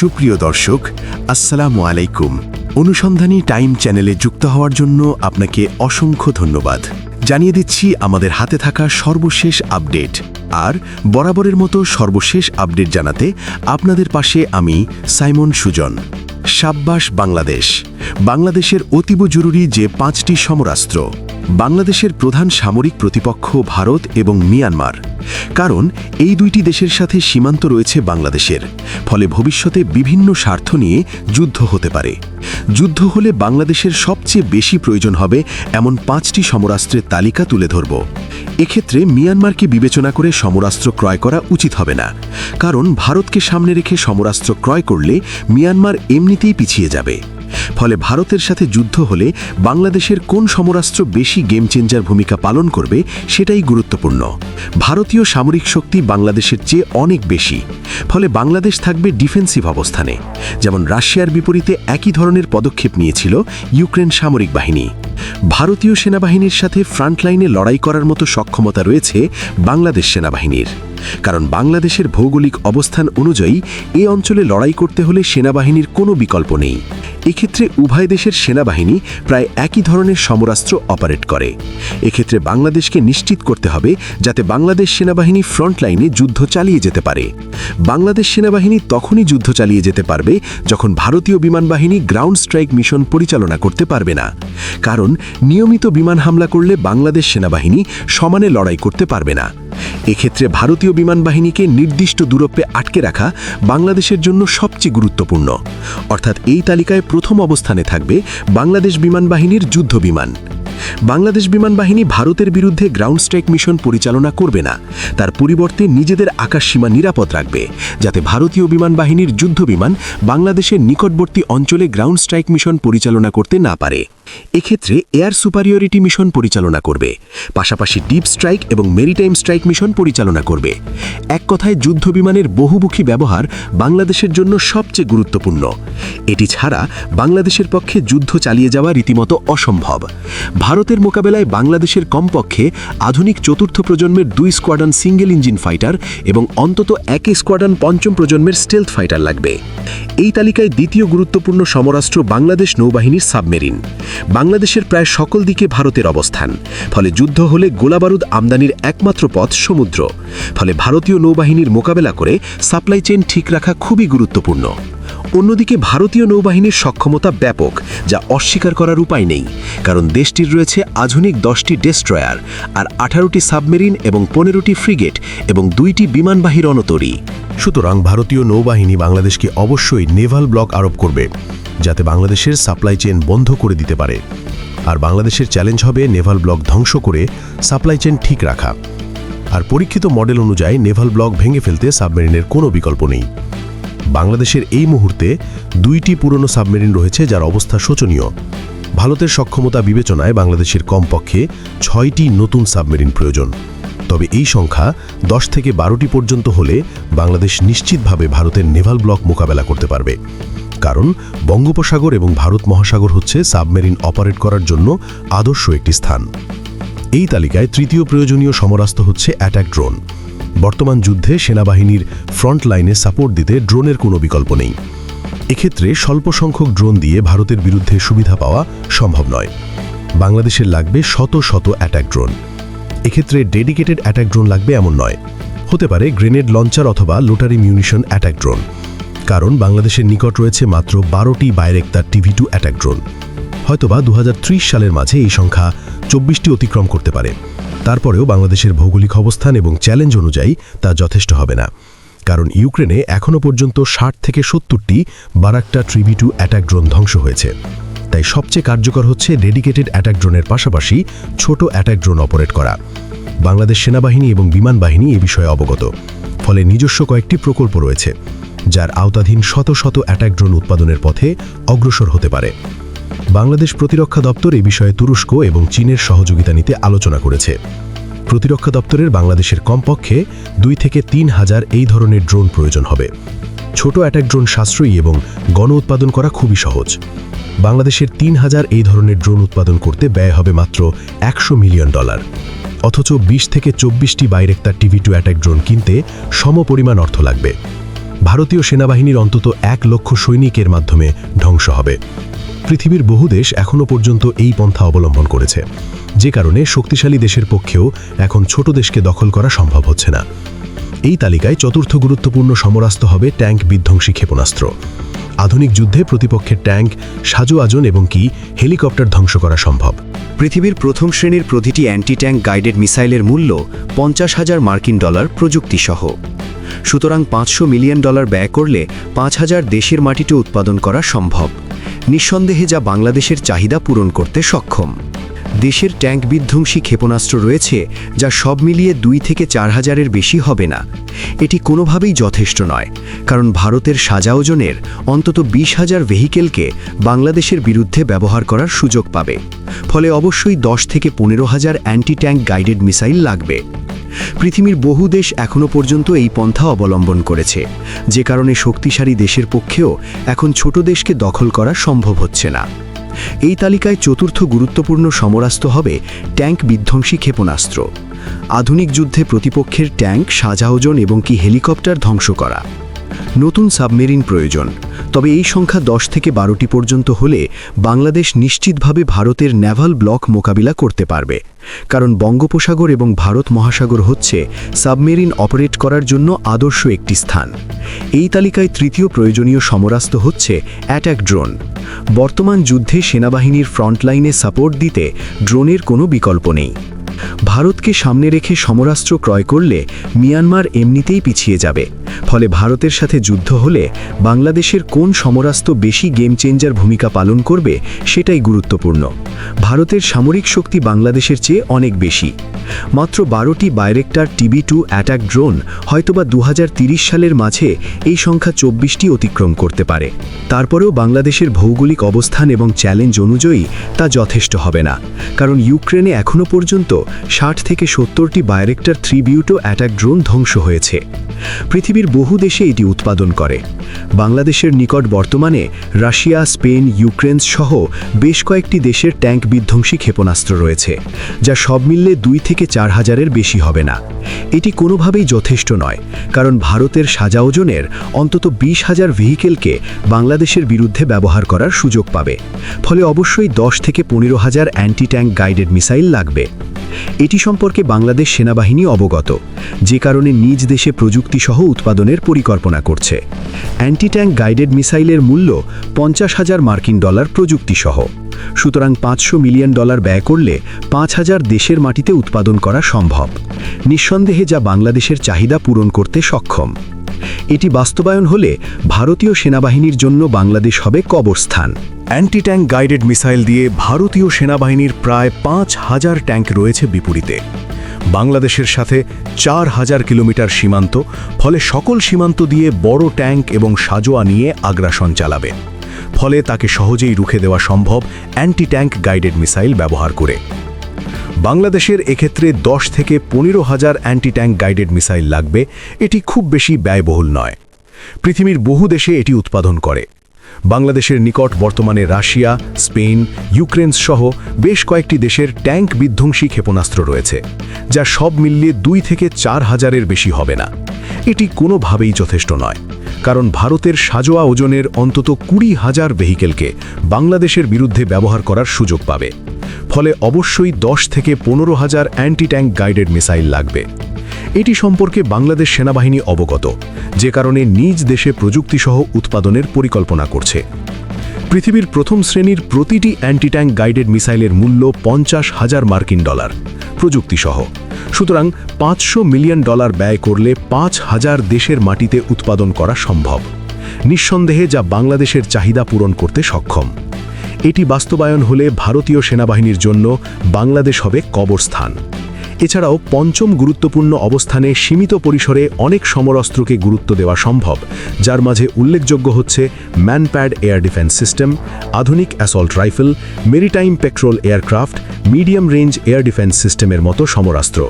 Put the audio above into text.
সুপ্রিয় দর্শক, আসসালামু আলাইকুম। অনুসন্ধানী টাইম চ্যানেলে যুক্ত হওয়ার জন্য আপনাকে অসংখ্য ধন্যবাদ। জানিয়ে দিচ্ছি, আমাদের হাতে থাকা সর্বশেষ আপডেট। আর বরাবরের মতো সর্বশেষ আপডেট জানাতে আপনাদের পাশে আমি সাইমন সুজন। সাব্বাস বাংলাদেশ। বাংলাদেশের অতীব জরুরি যে পাঁচটি সমরাস্ত্র, বাংলাদেশের প্রধান সামরিক প্রতিপক্ষ ভারত এবং মিয়ানমার। কারণ, এই দুইটি দেশের সাথে সীমান্ত রয়েছে বাংলাদেশের, ফলে ভবিষ্যতে বিভিন্ন স্বার্থ নিয়ে যুদ্ধ হতে পারে। যুদ্ধ হলে বাংলাদেশের সবচেয়ে বেশি প্রয়োজন হবে এমন পাঁচটি সমরাস্ত্রের তালিকা তুলে ধরব। এক্ষেত্রে মিয়ানমারকে বিবেচনা করে সমরাস্ত্র ক্রয় করা উচিত হবে না। কারণ, ভারতকে সামনে রেখে সমরাস্ত্র ক্রয় করলে মিয়ানমার এমনিতেই পিছিয়ে যাবে। ফলে ভারতের সাথে যুদ্ধ হলে বাংলাদেশের কোন সমরাস্ত্র বেশি গেম চেঞ্জার ভূমিকা পালন করবে সেটাই গুরুত্বপূর্ণ। ভারতীয় সামরিক শক্তি বাংলাদেশের চেয়ে অনেক বেশি, ফলে বাংলাদেশ থাকবে ডিফেন্সিভ অবস্থানে। যেমন রাশিয়ার বিপরীতে একই ধরনের পদক্ষেপ নিয়েছিল ইউক্রেন সামরিক বাহিনী। ভারতীয় সেনাবাহিনীর সাথে ফ্রন্টলাইনে লড়াই করার মতো সক্ষমতা রয়েছে বাংলাদেশ সেনাবাহিনীর। কারণ বাংলাদেশের ভৌগোলিক অবস্থান অনুযায়ী এ অঞ্চলে লড়াই করতে হলে সেনাবাহিনীর কোনো বিকল্প নেই। এক্ষেত্রে উভয় দেশের সেনাবাহিনী প্রায় একই ধরনের সমরাস্ত্র অপারেট করে। এক্ষেত্রে বাংলাদেশকে নিশ্চিত করতে হবে যাতে বাংলাদেশ সেনাবাহিনী ফ্রন্টলাইনে যুদ্ধ চালিয়ে যেতে পারে। বাংলাদেশ সেনাবাহিনী তখনই যুদ্ধ চালিয়ে যেতে পারবে যখন ভারতীয় বিমান বাহিনী গ্রাউন্ড স্ট্রাইক মিশন পরিচালনা করতে পারবে না। কারণ নিয়মিত বিমান হামলা করলে বাংলাদেশ সেনাবাহিনী সমানে লড়াই করতে পারবে না। এক্ষেত্রে ভারতীয় বিমান বাহিনীকে নির্দিষ্ট দূরত্বে আটকে রাখা বাংলাদেশের জন্য সবচেয়ে গুরুত্বপূর্ণ। অর্থাৎ এই তালিকায় প্রথম অবস্থানে থাকবে বাংলাদেশ বিমান বাহিনীর যুদ্ধ বিমান। বাংলাদেশ বিমান বাহিনী ভারতের বিরুদ্ধে গ্রাউন্ড স্ট্রাইক মিশন পরিচালনা করবে না। তার পরিবর্তে নিজেদের আকাশসীমা নিরাপদ রাখবে, যাতে ভারতীয় বিমান বাহিনীর যুদ্ধ বিমান বাংলাদেশের নিকটবর্তী অঞ্চলে গ্রাউন্ড স্ট্রাইক মিশন পরিচালনা করতে না পারে। এক্ষেত্রে এয়ার সুপারিয়রিটি মিশন পরিচালনা করবে, পাশাপাশি ডিপ স্ট্রাইক এবং মেরিটাইম স্ট্রাইক মিশন পরিচালনা করবে। এক কথায় যুদ্ধ বিমানের বহুমুখী ব্যবহার বাংলাদেশের জন্য সবচেয়ে গুরুত্বপূর্ণ। এটি ছাড়া বাংলাদেশের পক্ষে যুদ্ধ চালিয়ে যাওয়া রীতিমতো অসম্ভব। ভারতের মোকাবেলায় বাংলাদেশের কমপক্ষে আধুনিক চতুর্থ প্রজন্মের দুই স্কোয়াডন সিঙ্গেল ইঞ্জিন ফাইটার এবং অন্তত এক স্কোয়াডন পঞ্চম প্রজন্মের স্টেলথ ফাইটার লাগবে। এই তালিকায় দ্বিতীয় গুরুত্বপূর্ণ সমরাষ্ট্র বাংলাদেশ নৌবাহিনীর সাবমেরিন। বাংলাদেশের প্রায় সকল দিকে ভারতের অবস্থান। ফলে যুদ্ধ হলে গোলাবারুদ আমদানির একমাত্র পথ সমুদ্র। ফলে ভারতীয় নৌবাহিনীর মোকাবেলা করে সাপ্লাই চেইন ঠিক রাখা খুবই গুরুত্বপূর্ণ। অন্যদিকে ভারতীয় নৌবাহিনীর সক্ষমতা ব্যাপক, যা অস্বীকার করার উপায় নেই। কারণ দেশটির রয়েছে আধুনিক দশটি ডেস্ট্রয়ার, আর আঠারোটি সাবমেরিন এবং পনেরোটি ফ্রিগেট এবং দুইটি বিমানবাহী রণতরী। সুতরাং ভারতীয় নৌবাহিনী বাংলাদেশকে অবশ্যই নেভাল ব্লক আরোপ করবে, যাতে বাংলাদেশের সাপ্লাই চেন বন্ধ করে দিতে পারে। আর বাংলাদেশের চ্যালেঞ্জ হবে নেভাল ব্লক ধ্বংস করে সাপ্লাই চেন ঠিক রাখা। আর পরীক্ষিত মডেল অনুযায়ী নেভাল ব্লক ভেঙে ফেলতে সাবমেরিনের কোনো বিকল্প নেই। বাংলাদেশের এই মুহূর্তে দুইটি পুরনো সাবমেরিন রয়েছে যার অবস্থা শোচনীয়। ভারতের সক্ষমতা বিবেচনায় বাংলাদেশের কমপক্ষে ছয়টি নতুন সাবমেরিন প্রয়োজন। তবে এই সংখ্যা দশ থেকে বারোটি পর্যন্ত হলে বাংলাদেশ নিশ্চিতভাবে ভারতের নেভাল ব্লক মোকাবেলা করতে পারবে। কারণ বঙ্গোপসাগর এবং ভারত মহাসাগর হচ্ছে সাবমেরিন অপারেট করার জন্য আদর্শ একটি স্থান। এই তালিকায় তৃতীয় প্রয়োজনীয় সমরাস্ত্র হচ্ছে অ্যাটাক ড্রোন। বর্তমান যুদ্ধে সেনাবাহিনীর ফ্রন্ট লাইনে সাপোর্ট দিতে ড্রোনের কোনো বিকল্প নেই। এক্ষেত্রে স্বল্প সংখ্যক ড্রোন দিয়ে ভারতের বিরুদ্ধে সুবিধা পাওয়া সম্ভব নয়। বাংলাদেশের লাগবে শত শত অ্যাটাক ড্রোন। এক্ষেত্রে ডেডিকেটেড অ্যাটাক ড্রোন লাগবে এমন নয়। হতে পারে গ্রেনেড লঞ্চার অথবা লোটারি মিউনিশন অ্যাটাক ড্রোন। কারণ বাংলাদেশের নিকট রয়েছে মাত্র বারোটি Bayraktar TB two attack drone. হয়তোবা দু হাজার ত্রিশ সালের মাঝে এই সংখ্যা চব্বিশটি অতিক্রম করতে পারে। তারপরেও বাংলাদেশের ভৌগোলিক অবস্থান এবং চ্যালেঞ্জ অনুযায়ী তা যথেষ্ট হবে না। কারণ ইউক্রেনে এখনও পর্যন্ত ষাট থেকে সত্তরটি Bayraktar TB two attack drone ধ্বংস হয়েছে। তাই সবচেয়ে কার্যকর হচ্ছে ডেডিকেটেড অ্যাটাক ড্রোনের পাশাপাশি ছোট অ্যাটাক ড্রোন অপারেট করা। বাংলাদেশ সেনাবাহিনী এবং বিমান বাহিনী এ বিষয়ে অবগত। ফলে নিজস্ব কয়েকটি প্রকল্প রয়েছে, যার আওতাধীন শত শত অ্যাটাক ড্রোন উৎপাদনের পথে অগ্রসর হতে পারে। বাংলাদেশ প্রতিরক্ষা দপ্তর এ বিষয়ে তুরস্ক এবং চীনের সহযোগিতা নিতে আলোচনা করেছে। প্রতিরক্ষা দপ্তরের বাংলাদেশের কমপক্ষে দুই থেকে তিন হাজার এই ধরনের ড্রোন প্রয়োজন হবে। ছোট অ্যাটাক ড্রোন সাশ্রয়ী এবং গণ উৎপাদন করা খুবই সহজ। বাংলাদেশের তিন হাজার এই ধরনের ড্রোন উৎপাদন করতে ব্যয় হবে মাত্র একশো মিলিয়ন ডলার। অথচ ২০ থেকে চব্বিশটি Bayraktar TB two attack drone কিনতে সমপরিমাণ অর্থ লাগবে। ভারতীয় সেনাবাহিনীর অন্তত এক লক্ষ সৈনিকের মাধ্যমে ধ্বংস হবে। পৃথিবীর বহু দেশ এখনও পর্যন্ত এই পন্থা অবলম্বন করেছে। যে কারণে শক্তিশালী দেশের পক্ষেও এখন ছোট দেশকে দখল করা সম্ভব হচ্ছে না। এই তালিকায় চতুর্থ গুরুত্বপূর্ণ সমরাস্ত হবে ট্যাঙ্ক বিধ্বংসী ক্ষেপণাস্ত্র। আধুনিক যুদ্ধে প্রতিপক্ষের ট্যাঙ্ক, সাজু আজন এবং কি হেলিকপ্টার ধ্বংস করা সম্ভব। পৃথিবীর প্রথম শ্রেণির প্রতিটি অ্যান্টি ট্যাঙ্ক গাইডেড মিসাইলের মূল্য পঞ্চাশ হাজার মার্কিন ডলার প্রযুক্তিসহ। সুতরাং পাঁচশো মিলিয়ন ডলার ব্যয় করলে পাঁচ হাজার দেশের মাটিতে উৎপাদন করা সম্ভব। নিঃসন্দেহে যা বাংলাদেশের চাহিদা পূরণ করতে সক্ষম। দেশের ট্যাঙ্ক বিধ্বংসী ক্ষেপণাস্ত্র রয়েছে যা সব মিলিয়ে দুই থেকে চার হাজারের বেশি হবে না। এটি কোনোভাবেই যথেষ্ট নয়, কারণ ভারতের সাজা ওজনের অন্তত বিশ হাজার ভেহিকেলকে বাংলাদেশের বিরুদ্ধে ব্যবহার করার সুযোগ পাবে। ফলে অবশ্যই দশ থেকে পনেরো হাজার অ্যান্টি ট্যাঙ্ক গাইডেড মিসাইল লাগবে। পৃথিবীর বহু দেশ এখনও পর্যন্ত এই পন্থা অবলম্বন করেছে। যে কারণে শক্তিশালী দেশের পক্ষেও এখন ছোট দেশকে দখল করা সম্ভব হচ্ছে না। এই তালিকায় চতুর্থ গুরুত্বপূর্ণ সমরাস্ত্র হবে ট্যাঙ্ক বিধ্বংসী ক্ষেপণাস্ত্র। আধুনিক যুদ্ধে প্রতিপক্ষের ট্যাঙ্ক সাজাওজন এবং কি হেলিকপ্টার ধ্বংস করা। নতুন সাবমেরিন প্রয়োজন। তবে এই সংখ্যা দশ থেকে বারোটি পর্যন্ত হলে বাংলাদেশ নিশ্চিতভাবে ভারতের নেভাল ব্লক মোকাবিলা করতে পারবে। কারণ বঙ্গোপসাগর এবং ভারত মহাসাগর হচ্ছে সাবমেরিন অপারেট করার জন্য আদর্শ একটি স্থান। এই তালিকায় তৃতীয় প্রয়োজনীয় সমরাস্ত্র হচ্ছে অ্যাট্যাক ড্রোন বর্তমান যুদ্ধে সেনাবাহিনীর ফ্রন্টলাইনে সাপোর্ট দিতে ড্রোনের কোনো বিকল্প নেই। ভারতকে সামনে রেখে সমরাস্ত্র ক্রয় করলে মিয়ানমার এমনিতেই পিছিয়ে যাবে। ফলে ভারতের সাথে যুদ্ধ হলে বাংলাদেশের কোন সমরাস্ত্র বেশি গেম চেঞ্জার ভূমিকা পালন করবে সেটাই গুরুত্বপূর্ণ। ভারতের সামরিক শক্তি বাংলাদেশের চেয়ে অনেক বেশি। মাত্র বারোটি Bayraktar TB two attack drone হয়তোবা দু সালের মাঝে এই সংখ্যা চব্বিশটি অতিক্রম করতে পারে। তারপরেও বাংলাদেশের ভৌগোলিক অবস্থান এবং চ্যালেঞ্জ অনুযায়ী তা যথেষ্ট হবে না। কারণ ইউক্রেনে এখনও পর্যন্ত ষাট থেকে সত্তরটি বাইরেক্টার থ্রি বিউটো অ্যাটাক ড্রোন ধ্বংস হয়েছে। পৃথিবীর বহু দেশে এটি উৎপাদন করে। বাংলাদেশের নিকট বর্তমানে রাশিয়া, স্পেন, ইউক্রেন সহ বেশ কয়েকটি দেশের ট্যাঙ্ক বিধ্বংসী ক্ষেপণাস্ত্র রয়েছে, যা সব মিললে দুই থেকে চার হাজারের বেশি হবে না। এটি কোনোভাবেই যথেষ্ট নয়, কারণ ভারতের সাজা ওজনের অন্তত বিশ হাজার ভেহিকেলকে বাংলাদেশের বিরুদ্ধে ব্যবহার করার সুযোগ পাবে। ফলে অবশ্যই দশ থেকে পনেরো হাজার অ্যান্টি ট্যাঙ্ক গাইডেড মিসাইল লাগবে। এটি সম্পর্কে বাংলাদেশ সেনাবাহিনী অবগত, যে কারণে নিজ দেশে প্রযুক্তিসহ উৎপাদনের পরিকল্পনা করছে। অ্যান্টি ট্যাঙ্ক গাইডেড মিসাইলের মূল্য পঞ্চাশ হাজার মার্কিন ডলার প্রযুক্তিসহ। সুতরাং পাঁচশো মিলিয়ন ডলার ব্যয় করলে পাঁচ হাজার দেশের মাটিতে উৎপাদন করা সম্ভব। নিঃসন্দেহে যা বাংলাদেশের চাহিদা পূরণ করতে সক্ষম। এটি বাস্তবায়ন হলে ভারতীয় সেনাবাহিনীর জন্য বাংলাদেশ হবে কবরস্থান। অ্যান্টি ট্যাঙ্ক গাইডেড মিসাইল দিয়ে ভারতীয় সেনাবাহিনীর প্রায় পাঁচ হাজার ট্যাঙ্ক রয়েছে বিপরীতে। বাংলাদেশের সাথে চার হাজার কিলোমিটার সীমান্ত, ফলে সকল সীমান্ত দিয়ে বড় ট্যাঙ্ক এবং সাজোয়া নিয়ে আগ্রাসন চালাবে। ফলে তাকে সহজেই রুখে দেওয়া সম্ভব অ্যান্টি ট্যাঙ্ক গাইডেড মিসাইল ব্যবহার করে। বাংলাদেশের এক্ষেত্রে দশ থেকে পনেরো হাজার অ্যান্টি ট্যাঙ্ক গাইডেড মিসাইল লাগবে, এটি খুব বেশি ব্যয়বহুল নয়। পৃথিবীর বহু দেশে এটি উৎপাদন করে। বাংলাদেশের নিকট বর্তমানে রাশিয়া, স্পেন, ইউক্রেন সহ বেশ কয়েকটি দেশের ট্যাঙ্ক বিধ্বংসী ক্ষেপণাস্ত্র রয়েছে, যা সব মিলিয়ে দুই থেকে চার হাজারের বেশি হবে না। এটি কোনোভাবেই যথেষ্ট নয়, কারণ ভারতের সাজোয়া ওজনের অন্তত কুড়ি হাজার ভেহিকেলকে বাংলাদেশের বিরুদ্ধে ব্যবহার করার সুযোগ পাবে। ফলে অবশ্যই দশ থেকে পনেরো হাজার অ্যান্টি ট্যাঙ্ক গাইডেড মিসাইল লাগবে। এটি সম্পর্কে বাংলাদেশ সেনাবাহিনী অবগত, যে কারণে নিজ দেশে প্রযুক্তিসহ উৎপাদনের পরিকল্পনা করছে। পৃথিবীর প্রথম শ্রেণির প্রতিটি অ্যান্টি ট্যাঙ্ক গাইডেড মিসাইলের মূল্য পঞ্চাশ হাজার মার্কিন ডলার, প্রযুক্তিসহ। সুতরাং পাঁচশো মিলিয়ন ডলার ব্যয় করলে পাঁচ হাজার দেশের মাটিতে উৎপাদন করা সম্ভব। নিঃসন্দেহে যা বাংলাদেশের চাহিদা পূরণ করতে সক্ষম। এটি বাস্তবায়ন হলে ভারতীয় সেনাবাহিনীর জন্য বাংলাদেশ হবে কবরস্থান। এছাড়াও পঞ্চম গুরুত্বপূর্ণ অবস্থানে সীমিত পরিসরে অনেক সমরাস্ত্রকে গুরুত্ব দেওয়া সম্ভব, যার মাঝে উল্লেখযোগ্য হচ্ছে ম্যানপ্যাড এয়ার ডিফেন্স সিস্টেম, আধুনিক assault rifle, maritime patrol aircraft, medium range air defence সিস্টেমের মতো সমরাস্ত্র।